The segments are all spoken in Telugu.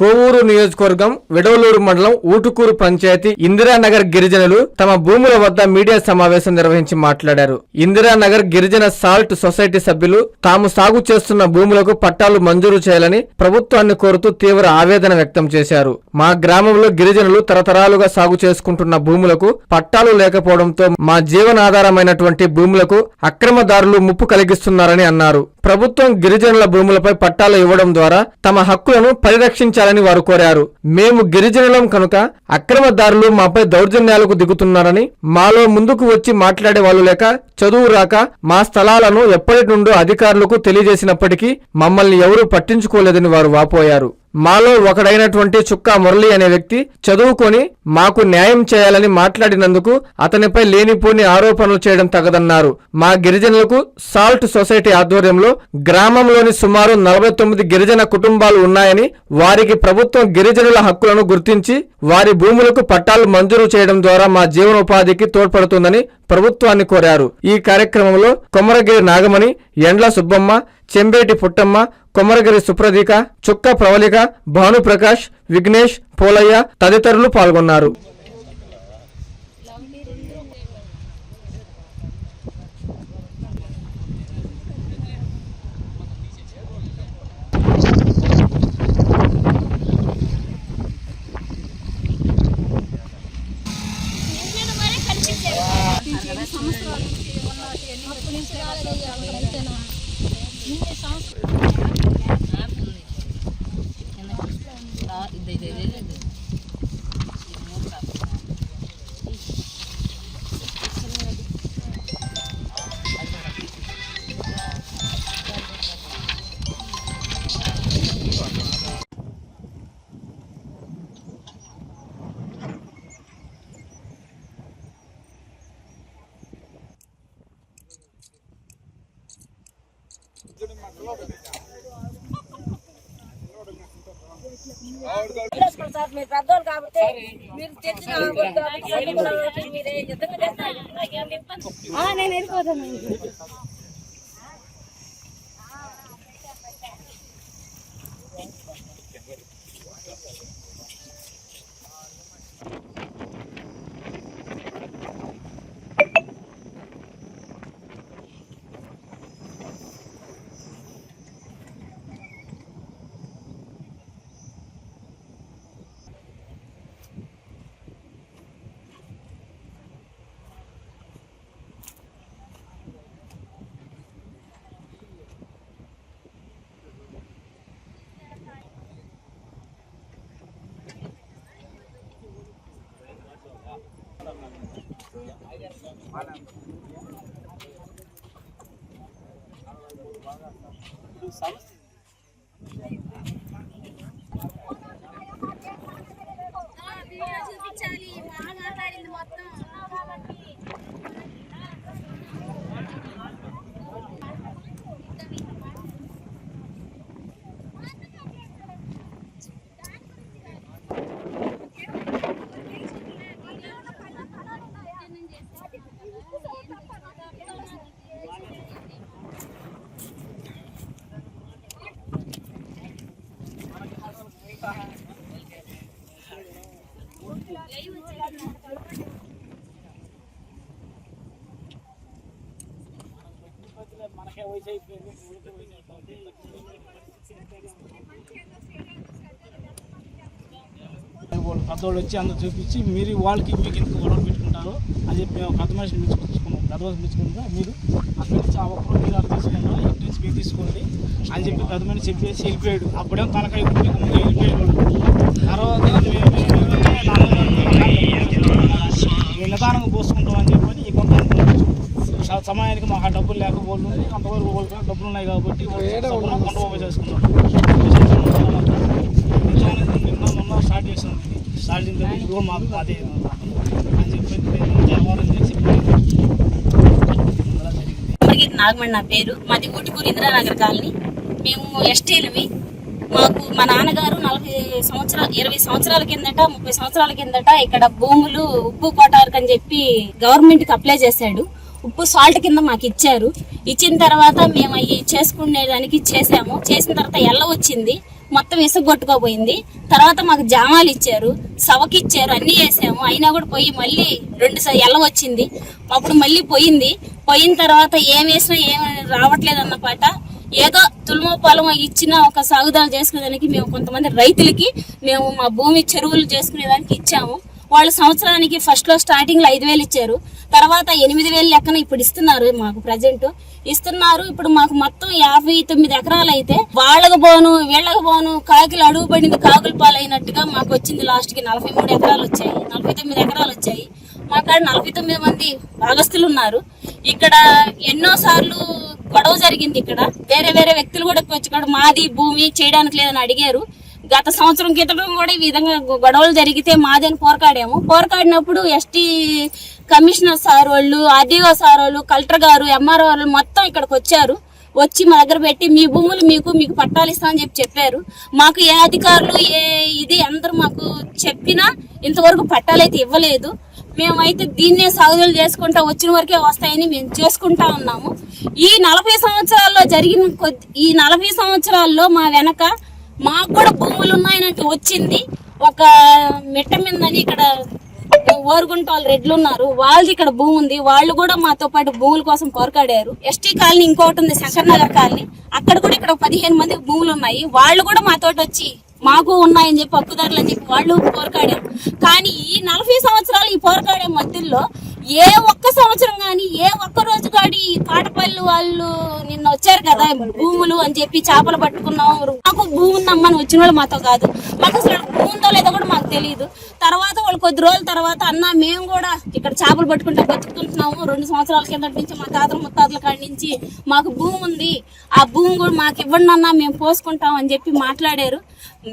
కోవూరు నియోజకవర్గం విడవలూరు మండలం ఊటుకూరు పంచాయతీ ఇందిరానగర్ గిరిజనులు తమ భూముల వద్ద మీడియా సమావేశం నిర్వహించి మాట్లాడారు. ఇందిరానగర్ గిరిజన సాల్ట్ సొసైటీ సభ్యులు తాము సాగు చేస్తున్న భూములకు పట్టాలు మంజూరు చేయాలని ప్రభుత్వాన్ని కోరుతూ తీవ్ర ఆవేదన వ్యక్తం చేశారు. మా గ్రామంలో గిరిజనులు తరతరాలుగా సాగు చేసుకుంటున్న భూములకు పట్టాలు లేకపోవడంతో మా జీవనాధారమైనటువంటి భూములకు అక్రమదారులు ముప్పు కలిగిస్తున్నారని అన్నారు. ప్రభుత్వం గిరిజనుల భూములపై పట్టాలు ఇవ్వడం ద్వారా తమ హక్కులను పరిరక్షించాలని వారు కోరారు. మేము గిరిజనులం కనుక అక్రమదారులు మాపై దౌర్జన్యాలకు దిగుతున్నారని మాలో ముందుకు వచ్చి మాట్లాడే వాళ్ళు లేక చదువు రాక మా స్థలాలను ఎప్పటి నుండో అధికారులకు తెలియజేసినప్పటికీ మమ్మల్ని ఎవరూ పట్టించుకోలేదని వారు వాపోయారు. మాలో ఒకడైనటువంటి చుక్కా మురళి అనే వ్యక్తి చదువుకొని మాకు న్యాయం చేయాలని మాట్లాడినందుకు అతనిపై లేనిపోని ఆరోపణలు చేయడం తగదన్నారు. మా గిరిజనులకు సాల్ట్ సొసైటీ ఆధ్వర్యంలో గ్రామంలోని సుమారు నలభై తొమ్మిది గిరిజన కుటుంబాలు ఉన్నాయని వారికి ప్రభుత్వం గిరిజనుల హక్కులను గుర్తించి వారి భూములకు పట్టాలు మంజూరు చేయడం ద్వారా మా జీవనోపాధికి తోడ్పడుతుందని ప్రభుత్వాన్ని కోరారు. ఈ కార్యక్రమంలో కొమరగిరి నాగమణి ఎండ్ల సుబ్బమ్మ చెంబేటి పుట్టమ్మ కొమరగిరి సుప్రదీక చుక్క ప్రవళిక భానుప్రకాష్ విఘ్నేష్ పోలయ్య తదితరులు పాల్గొన్నారు. తెలుసుకోండి సార్ మీరు పెద్దోళ్ళు కాబట్టి మీరు తెలిసిన వాళ్ళు కాబట్టి చదువుకున్న వాళ్ళకి మీరే యుద్ధంగా చేస్తారు. ఆ, నేను వెళ్ళిపోతాను చూపించాలి వాళ్ళు పెద్దవాళ్ళు వచ్చి అందరూ చూపించి మీరు వాళ్ళకి మీకు ఎందుకు గొడవ పెట్టుకుంటారు అని చెప్పి మేము పెద్ద మనిషిని పిలుచుకున్నాం పిలుచుకుంటా మీరు అక్కడి నుంచి ఆ ఒక్కరు మీరు అక్కడ తీసుకున్నా ఇటు నుంచి మీరు తీసుకోండి. అని చెప్పి పెద్ద మనిషి చెప్పేసి వెళ్ళిపోయాడు. అప్పుడేం ముందు వెళ్ళిపోయాడు. తర్వాత నిదానంగా పోసుకుంటాం అని చెప్పని ఈ కొంత సమయానికి మాకు ఆ డబ్బులు లేకపోవడం అంతవరకు డబ్బులు ఉన్నాయి కాబట్టి చేసుకున్నాం. నిన్న స్టార్ట్ చేసాం. స్టార్ట్ చేసిన మాకు అదే అని చెప్పి చేసి నాగమణి నా పేరు. మాది ఊటికూరు ఇందిరానగర్ కాలనీ. మేము ఎస్టీలవి. మాకు మా నాన్నగారు నలభై సంవత్సరాలు ఇరవై సంవత్సరాల కిందట ముప్పై సంవత్సరాల కిందట ఇక్కడ భూములు ఉప్పు కోటార్క్ అని చెప్పి గవర్నమెంట్కి అప్లై చేశాడు. ఉప్పు సాల్ట్ కింద మాకు ఇచ్చారు. ఇచ్చిన తర్వాత మేము అవి చేసుకునేదానికి చేసాము. చేసిన తర్వాత ఎల్ల వచ్చింది. మొత్తం ఇసుగొట్టుకోపోయింది తర్వాత మాకు జామాలు ఇచ్చారు సవకిచ్చారు అన్నీ అన్ని వేసాము. అయినా కూడా పోయి మళ్ళీ రెండు సార్లు ఎల్ల వచ్చింది అప్పుడు మళ్ళీ పోయింది. పోయిన తర్వాత ఏం వేసినా ఏం రావట్లేదు అన్నమాట ఏదో తులమో పొలం ఇచ్చిన ఒక సాగుదాలు చేసుకునేదానికి మేము కొంతమంది రైతులకి మేము మా భూమి చెరువులు చేసుకునేదానికి ఇచ్చాము. వాళ్ళు సంవత్సరానికి ఫస్ట్లో స్టార్టింగ్లో ఐదు వేలు ఇచ్చారు. తర్వాత ఎనిమిది వేలు లెక్కన ఇప్పుడు ఇస్తున్నారు మాకు ప్రజెంట్ ఇస్తున్నారు ఇప్పుడు మాకు మొత్తం యాభై తొమ్మిది ఎకరాలు అయితే వాళ్ళకు పోను వీళ్ళకి పోను కాకులు అడుగు పడింది కాకులు పాలైనట్టుగా మాకు వచ్చింది లాస్ట్కి నలభై మూడు ఎకరాలు వచ్చాయి నలభై తొమ్మిది ఎకరాలు వచ్చాయి. మా కాడ నలభై తొమ్మిది మంది భాగస్తులు ఉన్నారు. ఇక్కడ ఎన్నో సార్లు గొడవ జరిగింది ఇక్కడ. వేరే వేరే వ్యక్తులు కూడా వచ్చి మాది భూమి చేయడానికి లేదని అడిగారు. గత సంవత్సరం క్రితం కూడా ఈ విధంగా గొడవలు జరిగితే మాదని పోరకాడాము. పోరకాడినప్పుడు ఎస్టీ కమిషనర్ సార్ వాళ్ళు ఆర్డీఓ సార్ వాళ్ళు కలెక్టర్ గారు ఎంఆర్ఓ వాళ్ళు మొత్తం ఇక్కడికి వచ్చారు. వచ్చి మా దగ్గర పెట్టి మీ భూములు మీకు మీకు పట్టాలు ఇస్తామని చెప్పి చెప్పారు. మాకు ఏ అధికారులు ఏ ఇది అందరూ మాకు చెప్పినా ఇంతవరకు పట్టాలైతే ఇవ్వలేదు. మేమైతే దీన్నే సాగుదలు చేసుకుంటా వచ్చిన వరకే వస్తాయని మేము చేసుకుంటా ఉన్నాము. ఈ నలభై సంవత్సరాల్లో జరిగిన కొద్ది ఈ నలభై సంవత్సరాల్లో మా వెనక మాకు కూడా భూములు ఉన్నాయన్నట్టు వచ్చింది. ఒక మిట్ట మీదని ఇక్కడ ఓరుగుంట వాళ్ళు రెడ్లు ఉన్నారు వాళ్ళది ఇక్కడ భూమి ఉంది. వాళ్ళు కూడా మాతో పాటు భూముల కోసం కోరకాడారు ఎస్టీ కాలనీ ఇంకోటి ఉంది శంకర్ నగర్ కాలనీ. అక్కడ కూడా ఇక్కడ పదిహేను మంది భూములు ఉన్నాయి వాళ్ళు కూడా మాతోటి వచ్చి మాకు ఉన్నాయని చెప్పి హక్కుదారులు అని చెప్పి వాళ్ళు పోరాడారు కానీ ఈ నలభై సంవత్సరాలు ఈ పోరకాడే మధ్యలో ఏ ఒక్క సంవత్సరం కానీ ఏ ఒక్క రోజు కాడి ఈ తాటపల్లి వాళ్ళు నిన్న వచ్చారు కదా భూములు అని చెప్పి చేపలు పట్టుకున్నాం మాకు భూమి ఉందమ్మని వచ్చిన వాళ్ళు మాతో కాదు. మాకు అసలు భూమి ఉందో లేదో కూడా మాకు తెలియదు తర్వాత వాళ్ళు కొద్ది రోజుల తర్వాత అన్న మేము కూడా ఇక్కడ చేపలు పట్టుకుంటే బతుకుతున్నాము. రెండు సంవత్సరాల కిందటి నుంచి మా తాతల ముత్తాతల కాడి నుంచి మాకు భూమి ఉంది. ఆ భూమి కూడా మాకు ఇవ్వండి అన్న మేము పోసుకుంటాం అని చెప్పి మాట్లాడారు.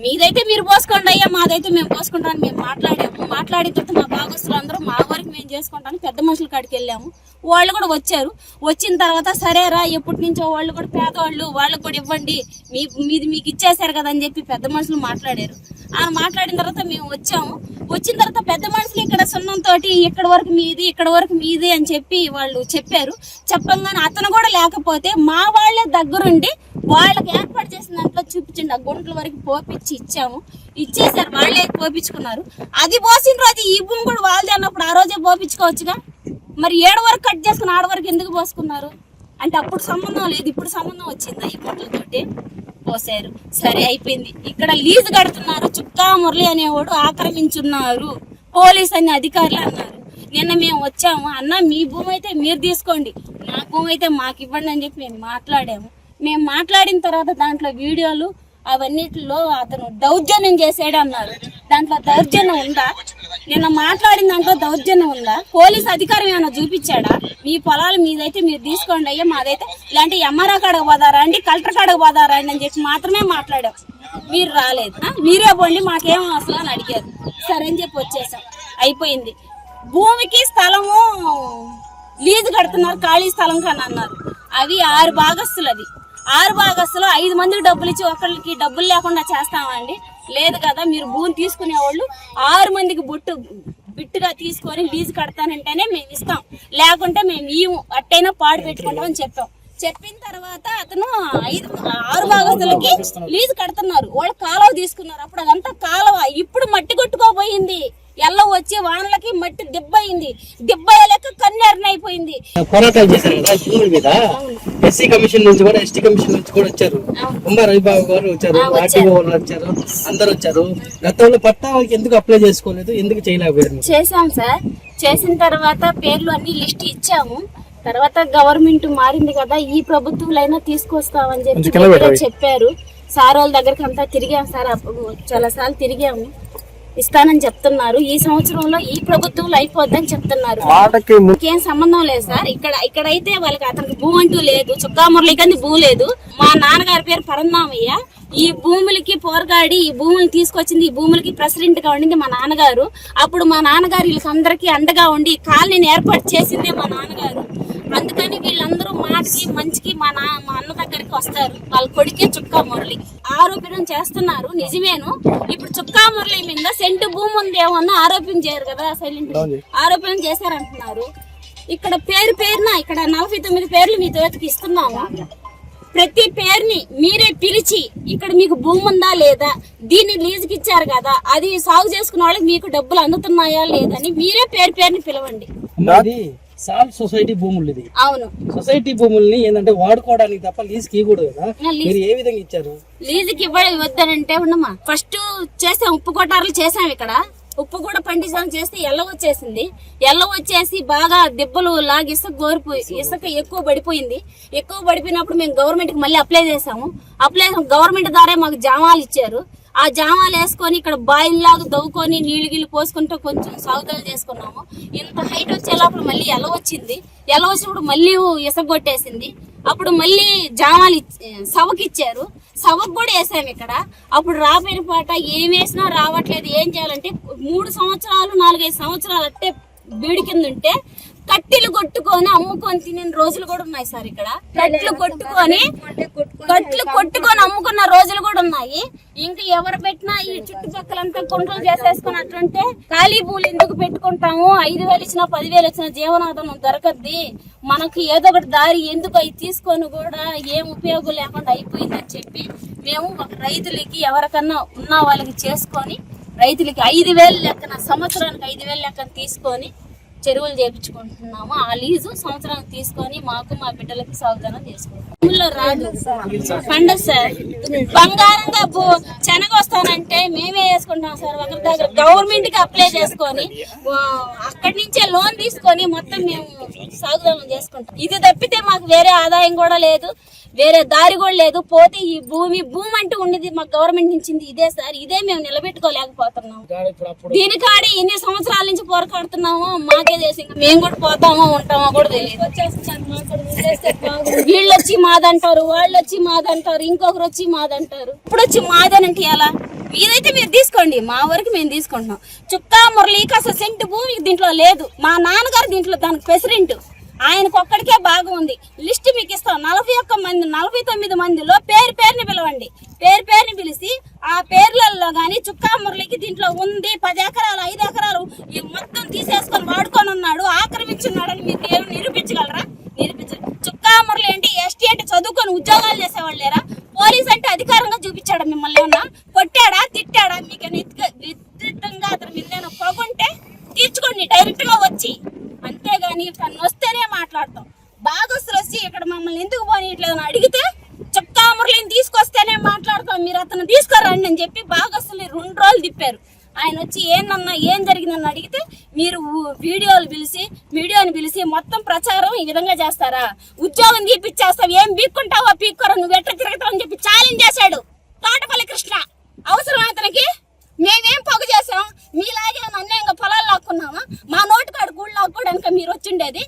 మీదైతే మీరు పోసుకోండి అయ్యా మాదైతే మేము పోసుకుంటాం మేము మాట్లాడాము. మాట్లాడిన తర్వాత మా భాగస్తులు అందరూ మా వరకు మేము చేసుకుంటాం పెద్ద మనుషుల కాడికి వెళ్ళాము. వాళ్ళు కూడా వచ్చారు. వచ్చిన తర్వాత సరేరా ఎప్పటి నుంచో వాళ్ళు కూడా పేదవాళ్ళు వాళ్ళకు కూడా ఇవ్వండి. మీ మీది మీకు ఇచ్చేసారు కదా అని చెప్పి పెద్ద మనుషులు మాట్లాడారు. ఆ మాట్లాడిన తర్వాత మేము వచ్చాము. వచ్చిన తర్వాత పెద్ద మనుషులు ఇక్కడ సున్నంతో ఇక్కడ వరకు మీది ఇక్కడ వరకు మీది అని చెప్పి వాళ్ళు చెప్పారు. చెప్పంగానే అతను కూడా లేకపోతే మా వాళ్ళే దగ్గరుండి వాళ్ళకి ఏర్పాటు చేసిన దాంట్లో చూపించండి. ఆ గుంట్ల వరకు పోపిచ్చి ఇచ్చాము. ఇచ్చేసారు. వాళ్ళే పోపించుకున్నారు అది పోసిన రోజు ఈ భూమి కూడా వాళ్ళదే అన్నప్పుడు ఆ రోజే పోపించుకోవచ్చుగా మరి ఏడు వరకు కట్ చేసుకుని ఆడ వరకు ఎందుకు పోసుకున్నారు? అంటే అప్పుడు సంబంధం లేదు. ఇప్పుడు సంబంధం వచ్చిందా ఈ గుంట్లతోటి పోసారు సరే అయిపోయింది. ఇక్కడ లీజు కడుతున్నారు. చుక్కా మురళి అనేవాడు ఆక్రమించున్నారు. పోలీస్ అనే అధికారులు అన్నారు. నిన్న మేము వచ్చాము. అన్న మీ భూమి అయితే మీరు తీసుకోండి. మా భూమి అయితే మాకు ఇవ్వండి అని చెప్పి మేము మాట్లాడాము. మేము మాట్లాడిన తర్వాత దాంట్లో వీడియోలు అవన్నిటిలో అతను దౌర్జన్యం చేసాడు అన్నారు దాంట్లో దౌర్జన్యం ఉందా? నిన్న మాట్లాడిన దాంట్లో దౌర్జన్యం ఉందా? పోలీస్ అధికారం ఏమైనా చూపించాడా? మీ పొలాలు మీదైతే మీరు తీసుకోండి అయ్యా మాదైతే ఇలాంటి ఎంఆర్ఆ కాడకు పోదారా అండి కలెక్టర్ కాడకు పోదారా అండి అని చెప్పి మాత్రమే మాట్లాడాం. మీరు రాలేదు. మీరే పోండి మాకేం అసలు అని అడిగారు. సరే అని చెప్పి వచ్చేసాం. అయిపోయింది. భూమికి స్థలము లీజు కడుతున్నారు ఖాళీ స్థలం కానీ అన్నారు. అవి ఆరు భాగస్తులు అది ఆరు భాగస్తులో ఐదు మందికి డబ్బులు ఇచ్చి ఒకరికి డబ్బులు లేకుండా చేస్తామండి. లేదు కదా మీరు భూమి తీసుకునే వాళ్ళు ఆరు మందికి బొట్టు బిట్టుగా తీసుకొని లీజు కడతానంటేనే మేము ఇస్తాం. లేకుంటే మేము ఇవ్వం అట్టైనా పాడు పెట్టుకుంటామని చెప్పాం. చెప్పిన తర్వాత అతను ఐదు ఆరు భాగస్తులకి లీజు కడుతున్నారు. వాళ్ళు కాలువ తీసుకున్నారు. అప్పుడు అదంతా కాలువ ఇప్పుడు మట్టి కొట్టుకోబోయింది. ఎల్ల వచ్చి వానలకి మట్టి దిబ్బ అయింది దిబ్బ లెక్క కన్యారణ అయిపోయింది పోరాటాలు చేశారు కదా భూముల మీద? ఎస్సీ కమిషన్ నుంచి కూడా ఎస్టీ కమిషన్ నుంచి కూడా వచ్చారు. కుమార్ రవిబాబు గారు వచ్చారు ఆర్టీఓ వచ్చారు అందరు వచ్చారు. గతంలో పట్టా ఎందుకు అప్లై చేసుకోలేదు ఎందుకు చేయలేకపోయారు? చేసాం సార్. చేసిన తర్వాత పేర్లు అన్ని లిస్ట్ ఇచ్చాము. తర్వాత గవర్నమెంట్ మారింది కదా ఈ ప్రభుత్వాలైనా తీసుకొస్తామని చెప్పి చెప్పారు. సార్ వాళ్ళ దగ్గరికి అంతా తిరిగాం సార్ చాలా సార్లు తిరిగాము. ఇస్తానని చెప్తున్నారు. ఈ సంవత్సరంలో ఈ ప్రభుత్వంలో అయిపోద్దని చెప్తున్నారు. ఇంకేం సంబంధం లేదు సార్. ఇక్కడ ఇక్కడైతే వాళ్ళకి అతనికి భూ అంటూ లేదు చుక్కా మురళికంది భూ లేదు. మా నాన్నగారి పేరు పరందామయ్య. ఈ భూములకి పోరగాడి ఈ భూములు తీసుకొచ్చింది ఈ భూములకి ప్రెసిడెంట్గా ఉండింది మా నాన్నగారు. అప్పుడు మా నాన్నగారు వీళ్ళకి అందరికీ అండగా ఉండి కాలనీని ఏర్పాటు చేసిందే మా నాన్నగారు. అందుకని వీళ్ళందరూ మాటకి మంచికి మా నా మా అన్న దగ్గరికి వస్తారు. వాళ్ళ కొడుకే చుక్కా మురళి. ఆరోపణ చేస్తున్నారు. నిజమేను. ఇప్పుడు చుక్కా మురళి మీద సెంటు భూమి ఉందేమో అని ఆరోపించారు కదా సైలెంట్. ఆరోపణ చేశారంటున్నారు. ఇక్కడ పేరు పేరున ఇక్కడ నలభై తొమ్మిది పేర్లు మీ తోటకి ఇస్తున్నాము. ప్రతి పేరుని మీరే పిలిచి ఇక్కడ మీకు భూమి ఉందా లేదా దీన్ని లీజుకి ఇచ్చారు కదా అది సాగు చేసుకున్న వాళ్ళకి మీకు డబ్బులు అందుతున్నాయా లేదని మీరే పేరు పేరుని పిలవండి. సాల్ట్ సొసైటీ భూములు ఇది అవును. సొసైటీ భూముల్ని ఏంటంటే వాడుకోవడానికి తప్ప లీజ్కి ఇవ్వకూడదు కదా? లీజ్ మీరు ఏ విధంగా ఇచ్చారు? లీజుకి ఇవ్వడం వద్దనంటే ఉండమ్మా. ఫస్ట్ చేసాం ఉప్పు కొట్టారులు చేసాం ఇక్కడ. ఉప్పు కూడా పండించడం చేస్తే ఎల్ల వచ్చేసింది. ఎల్ల వచ్చేసి బాగా దెబ్బలు లాగి ఇసుక గోరిపోయి ఇసుక ఎక్కువ పడిపోయింది. ఎక్కువ పడిపోయినప్పుడు మేము గవర్నమెంట్కి మళ్ళీ అప్లై చేసాము. అప్లై గవర్నమెంట్ ద్వారా మాకు జామాలు ఇచ్చారు. ఆ జామాలు వేసుకొని ఇక్కడ బాయిల్లాగా దవ్వుకొని నీళ్ళు గిళ్ళు పోసుకుంటూ కొంచెం సాగుదలు చేసుకున్నాము. ఇంత హైట్ వచ్చే లోపల మళ్ళీ ఎల వచ్చింది? ఎల వచ్చినప్పుడు మళ్ళీ ఇసగొట్టేసింది. కొట్టేసింది అప్పుడు మళ్ళీ జామాలు ఇచ్చి- సవకు కూడా వేసాము ఇక్కడ. అప్పుడు రాబోయిన పాట ఏం వేసినా రావట్లేదు. ఏం చేయాలంటే మూడు సంవత్సరాలు నాలుగైదు సంవత్సరాలు అట్టే బీడి కింద ఉంటే కట్టెలు కొట్టుకొని అమ్ముకొని తినే రోజులు కూడా ఉన్నాయి సార్ ఇక్కడ. కట్లు కొట్టుకొని కట్లు కొట్టుకొని అమ్ముకున్న రోజులు కూడా ఉన్నాయి. ఇంకా ఎవరు పెట్టినా ఈ చుట్టుపక్కలంతా కొంటలు చేసేసుకున్నట్టుంటే ఖాళీ పూలు ఎందుకు పెట్టుకుంటాము? ఐదు వేలు ఇచ్చినా పదివేలు ఇచ్చినా జీవనాధారం దొరకద్ది. మనకి ఏదో ఒకటి దారి ఎందుకు అవి తీసుకొని కూడా ఏం ఉపయోగం లేకుండా అయిపోయిందని చెప్పి మేము ఒక రైతులకి ఎవరికన్నా ఉన్న వాళ్ళకి చేసుకొని రైతులకి ఐదు వేలు లెక్కన సంవత్సరానికి ఐదు వేలు లెక్కన తీసుకొని చెరువులు చేపించుకుంటున్నాము. ఆ లీజు సంవత్సరానికి తీసుకొని మాకు మా బిడ్డలకి సాగుదనం చేసుకుంటాం రాదు. పండదు సార్. బంగారంగా శనగ వస్తానంటే మేమే వేసుకుంటాం సార్. ఒకరి దగ్గర గవర్నమెంట్కి అప్లై చేసుకొని అక్కడి నుంచే లోన్ తీసుకొని మొత్తం మేము సాగుదనం చేసుకుంటాం. ఇది తప్పితే మాకు వేరే ఆదాయం కూడా లేదు వేరే దారి కూడా లేదు. పోతే ఈ భూమి భూమి అంటూ ఉండేది మాకు గవర్నమెంట్ ఇచ్చింది ఇదే సార్. ఇదే మేము నిలబెట్టుకోలేకపోతున్నాం. ఇప్పుడు అప్పుడు దీనికాడి ఎన్ని సంవత్సరాల నుంచి పోరాడుతున్నామో మాకే తెలిసి ఇంకా మేము కూడా పోతామో ఉంటామో కూడా తెలియదు. వీళ్ళు వచ్చి మాదంటారు వాళ్ళు వచ్చి మాదంటారు ఇంకొకరు వచ్చి మాదంటారు. ఇప్పుడు వచ్చి మాదనంటే ఎలా? ఇదైతే మీరు తీసుకోండి మా వరకు మేము తీసుకుంటున్నాం. చుక్కా మురళీకి అసలు సెంటు భూమి దీంట్లో లేదు. మా నాన్నగారు దీంట్లో దానికి ప్రెసిడెంట్. ఆయనకు ఒక్కడికే బాగా ఉంది లిస్ట్ మీకు ఇస్తాం నలభై ఒక్క మంది నలభై తొమ్మిది మందిలో పేరు పేరుని పిలవండి. పేరు పేరుని పిలిచి ఆ పేర్లలో కానీ చుక్కా మురళికి దీంట్లో ఉంది పది ఎకరాలు ఐదు ఎకరాలు ఈ మొత్తం తీసేసుకొని వాడుకొని ఉన్నాడు. ఆక్రమించున్నాడని మీరు ఏమి నిరూపించగలరా? నిరూపించరు చుక్కా మురళి అంటే ఎస్టీ అంటే చదువుకొని ఉద్యోగాలు చేసేవాళ్ళు లేరా? పోలీస్ అంటే అధికారంగా చూపించాడు మిమ్మల్ని ఏమన్నా కొట్టాడా తిట్టాడా మీకు విస్తృతంగా అతను మీరు నేను పోకుంటే తీర్చుకోండి డైరెక్ట్గా వచ్చి అంతేగాని తను వస్తేనే మాట్లాడతాం బాగొస్తులు వచ్చి ఇక్కడ మమ్మల్ని ఎందుకు పోనీయట్లేదు అని అడిగితే చెప్తా మురళిని తీసుకొస్తేనే మాట్లాడతాం మీరు అతను తీసుకురండి అని చెప్పి బాగొస్తులు రెండు రోజులు తిప్పారు ఆయన వచ్చి ఏందన్నా ఏం జరిగిందని అడిగితే మీరు ఊ- వీడియోలు పిలిచి వీడియోని పిలిచి మొత్తం ప్రచారం ఈ విధంగా చేస్తారా? ఉద్యోగం తీపిచ్చేస్తావు ఏం బీక్కుంటావో పీక్కోరా నువ్వు ఎట్ట తిరగతావని అని చెప్పి ఛాలెంజ్ చేశాడు తోటపల్లి కృష్ణ. అవసరం అతనికి? మేమేం పొగ చేసాం మీలాగే అన్యాయంగా పొలాలు లాక్కున్నామా? మా నోటికాడు గుళ్ళు లాక్కోవడానికి మీరు వచ్చిండేది.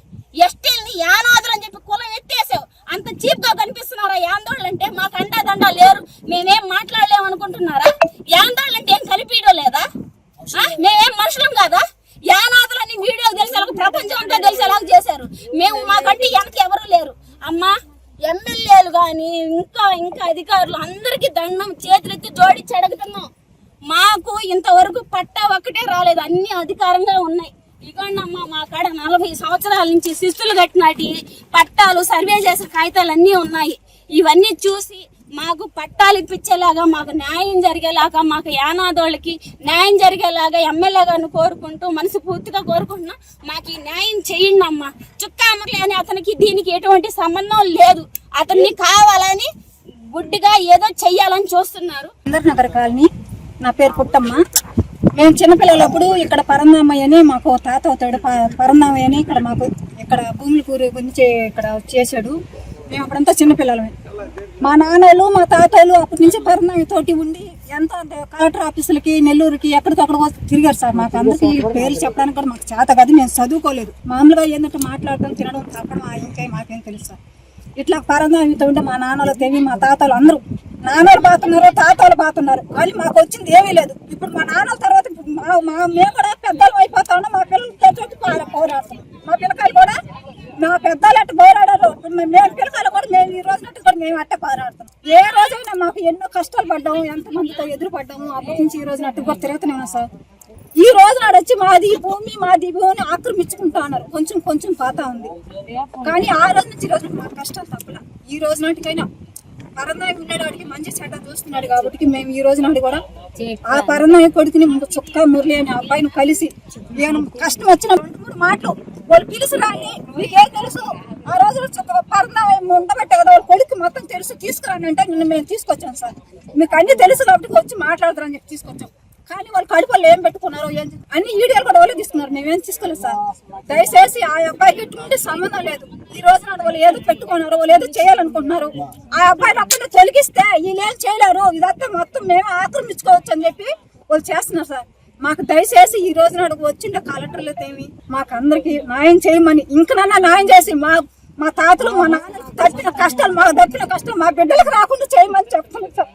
ఎస్టీల్ని యానాదులు అని చెప్పి కులం ఎత్తేసావు. అంత చీప్గా కనిపిస్తున్నారా? యాందోళ్ళు అంటే మాకు అండా లేరు. మేమేం మాట్లాడలేము అనుకుంటున్నారా యాందోళ్ళు అంటే ఏం కలిపియడం లేదా ఆ? మేమేం మనుషులం కాదా యానాదులని వీడియో తెలిసేలాగా ప్రపంచం అంతా తెలిసేలాగా చేశారు మేము మాకంటే వెనక ఎవరు లేరు అమ్మా ఎమ్మెల్యేలు కానీ ఇంకా ఇంకా అధికారులు అందరికీ దండం చేతులెత్తి జోడించి అడుగుతున్నాం మాకు ఇంతవరకు పట్టా ఒక్కటే రాలేదు. అన్ని అధికారంగా ఉన్నాయి. ఇదిగోండమ్మా మా కాడ నలభై సంవత్సరాల నుంచి శిస్తులు కట్టినాటి పట్టాలు సర్వే చేసిన కాగితాలు అన్నీ ఉన్నాయి. ఇవన్నీ చూసి మాకు పట్టాలు ఇప్పించేలాగా మాకు న్యాయం జరిగేలాగా మాకు యానాదోళ్ళకి న్యాయం జరిగేలాగా ఎమ్మెల్యే గారిని కోరుకుంటూ మనసు పూర్తిగా కోరుకుంటున్నా. మాకు ఈ న్యాయం చేయండి అమ్మా. చుక్కా అమర్లే అని అతనికి దీనికి ఎటువంటి సంబంధం లేదు. అతన్ని కావాలని గుడ్డిగా ఏదో చెయ్యాలని చూస్తున్నారు. నగర కాలనీ నా పేరు పుట్టమ్మ. మేము చిన్నపిల్లలప్పుడు ఇక్కడ పరందామయ్య అని మాకు తాత అవుతాడు. పరందామయ్య అని ఇక్కడ మాకు ఇక్కడ భూములు కూరి గురించి ఇక్కడ చేశాడు. మేము అప్పుడంతా చిన్నపిల్లలమే. మా నాన్నలు మా తాతలు అప్పటి నుంచి పరందామి తోటి ఉండి ఎంత కలెక్టర్ ఆఫీసులకి నెల్లూరుకి ఎక్కడికక్కడ తిరిగారు సార్. మాకు అందరికీ పేర్లు చెప్పడానికి కూడా మాకు చేత కాదు. మేము చదువుకోలేదు. మామూలుగా ఏంటంటే మాట్లాడటం తినడం తప్పడం ఆ ఇంకా మాకేం తెలుసు సార్. ఇట్లా పరంగా ఉంటే మా నాన్నలు తెవి మా తాతలు అందరూ నాన్నలు బాతున్నారు తాతలు బాతున్నారు. కానీ మాకు వచ్చింది ఏమీ లేదు. ఇప్పుడు మా నాన్నల తర్వాత మా మా మేము కూడా పెద్దలు అయిపోతా ఉన్నాం. మా పిల్లలు తెచ్చి పోరాడుతాం. మా పిల్లకాయలు కూడా మా పెద్దలు అట్ట పోరాడారు మేము పిల్లకాయలు కూడా మేము ఈ రోజు కూడా మేము అట్టే పోరాడుతాం ఏ రోజైనా మాకు ఎన్నో కష్టాలు పడ్డాము ఎంతమందితో ఎదురుపడ్డాము అప్పటి నుంచి ఈ రోజు అట్టు కూడా తిరుగుతూనే సార్. ఈ రోజు నాడు వచ్చి మాది భూమి మాది ఈ భూమిని ఆక్రమించుకుంటా ఉన్నారు కొంచెం కొంచెం పాత ఉంది. కానీ ఆ రోజు నుంచి ఈ రోజు మాకు కష్టాలు తప్పల. ఈ రోజు నాటికైనా పరందాయి ఉండేవాడికి మంచి చెడ్డ చూస్తున్నాడు కాబట్టి మేము ఈ రోజు నాడు కూడా ఆ పరందాయి కొడుకుని చుక్క మురళి అనే అబ్బాయిని కలిసి నేను కష్టం వచ్చిన రెండు మూడు మాటలు వాళ్ళు పిలుసు రాని ఏం తెలుసు? ఆ రోజు చుక్క పరందాయి ఉండబట్టే కదా వాళ్ళ కొడుకు మొత్తం తెలుసు. తీసుకురాని అంటే నిన్న మేము తీసుకొచ్చాం సార్. మీకు అన్ని తెలుసు కాబట్టి వచ్చి మాట్లాడతారని చెప్పి తీసుకొచ్చాం. కానీ వాళ్ళు కడుపులో ఏం పెట్టుకున్నారో ఏం అన్ని వీడియోలు కూడా వాళ్ళు తీసుకున్నారు. మేమేం తీసుకోలేదు సార్. దయచేసి ఆ అబ్బాయికి ఎటువంటి సంబంధం లేదు. ఈ రోజు నాడు వాళ్ళు ఏదో పెట్టుకున్నారు వాళ్ళు ఏదో చేయాలనుకుంటున్నారు ఆ అబ్బాయిని అక్కడ తొలగిస్తే వీళ్ళు చేయలేరు. ఇదంతా మొత్తం మేము ఆక్రమించుకోవచ్చు అని చెప్పి వాళ్ళు చేస్తున్నారు సార్. మాకు దయచేసి ఈ రోజు నాడు వచ్చిండే కలెక్టర్లు మాకు అందరికి న్యాయం చేయమని ఇంకనన్నా న్యాయం చేసి మా మా తాతలు మా నాన్న తప్పిన కష్టాలు మాకు తప్పిన కష్టాలు మా బిడ్డలకు రాకుండా చేయమని చెప్తున్నాం సార్.